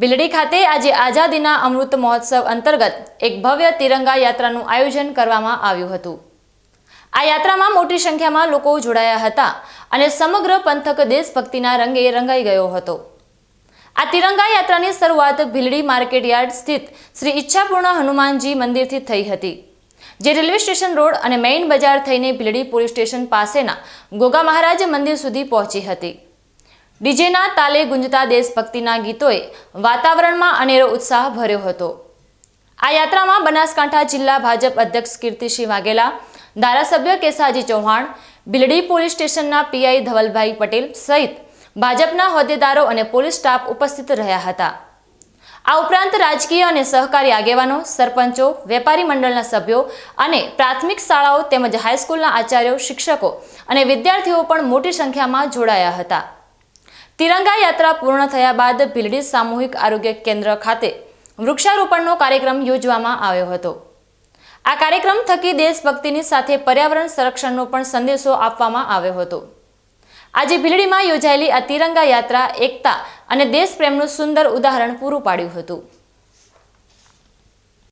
ભીલડી ખાતે આજે આઝાદીના અમૃત મહોત્સવ અંતર્ગત એક ભવ્ય તિરંગા યાત્રાનું આયોજન કરવામાં આવ્યું હતું. આ યાત્રામાં મોટી સંખ્યામાં લોકો જોડાયા હતા અને સમગ્ર પંથક દેશભક્તિના રંગે રંગાઈ ગયો હતો. આ તિરંગા યાત્રાની શરૂઆત ભીલડી માર્કેટ યાર્ડ સ્થિત શ્રી ઈચ્છાપૂર્ણ હનુમાનજી મંદિરથી થઈ હતી, જે રેલવે સ્ટેશન રોડ અને મેઇન બજાર થઈને ભીલડી પોલીસ સ્ટેશન પાસેના ગોગા મહારાજ મંદિર સુધી પહોંચી હતી. ડીજેના તાલે ગુંજતા દેશભક્તિના ગીતોએ વાતાવરણમાં અનેરો ઉત્સાહ ભર્યો હતો. આ યાત્રામાં બનાસકાંઠા જિલ્લા ભાજપ અધ્યક્ષ કીર્તિસિંહ વાઘેલા, ધારાસભ્ય કેસાજી ચૌહાણ ભીલડી પોલીસ સ્ટેશનના પીઆઈ ધવલભાઈ પટેલ સહિત ભાજપના હોદ્દેદારો અને પોલીસ સ્ટાફ ઉપસ્થિત રહ્યા હતા. આ ઉપરાંત રાજકીય અને સહકારી આગેવાનો, સરપંચો, વેપારી મંડળના સભ્યો અને પ્રાથમિક શાળાઓ તેમજ હાઈસ્કૂલના આચાર્યો, શિક્ષકો અને વિદ્યાર્થીઓ પણ મોટી સંખ્યામાં જોડાયા હતા. તિરંગા યાત્રા પૂર્ણ થયા બાદ ભીલડી સામૂહિક આરોગ્ય કેન્દ્ર ખાતે વૃક્ષારોપણનો કાર્યક્રમ યોજવામાં આવ્યો હતો. આ કાર્યક્રમ થકી દેશભક્તિની સાથે પર્યાવરણ સંરક્ષણનો પણ સંદેશો આપવામાં આવ્યો હતો. આજે ભીલડીમાં યોજાયેલી આ તિરંગા યાત્રા, એકતા અને દેશપ્રેમનું સુંદર ઉદાહરણ પૂરું પાડ્યું હતું.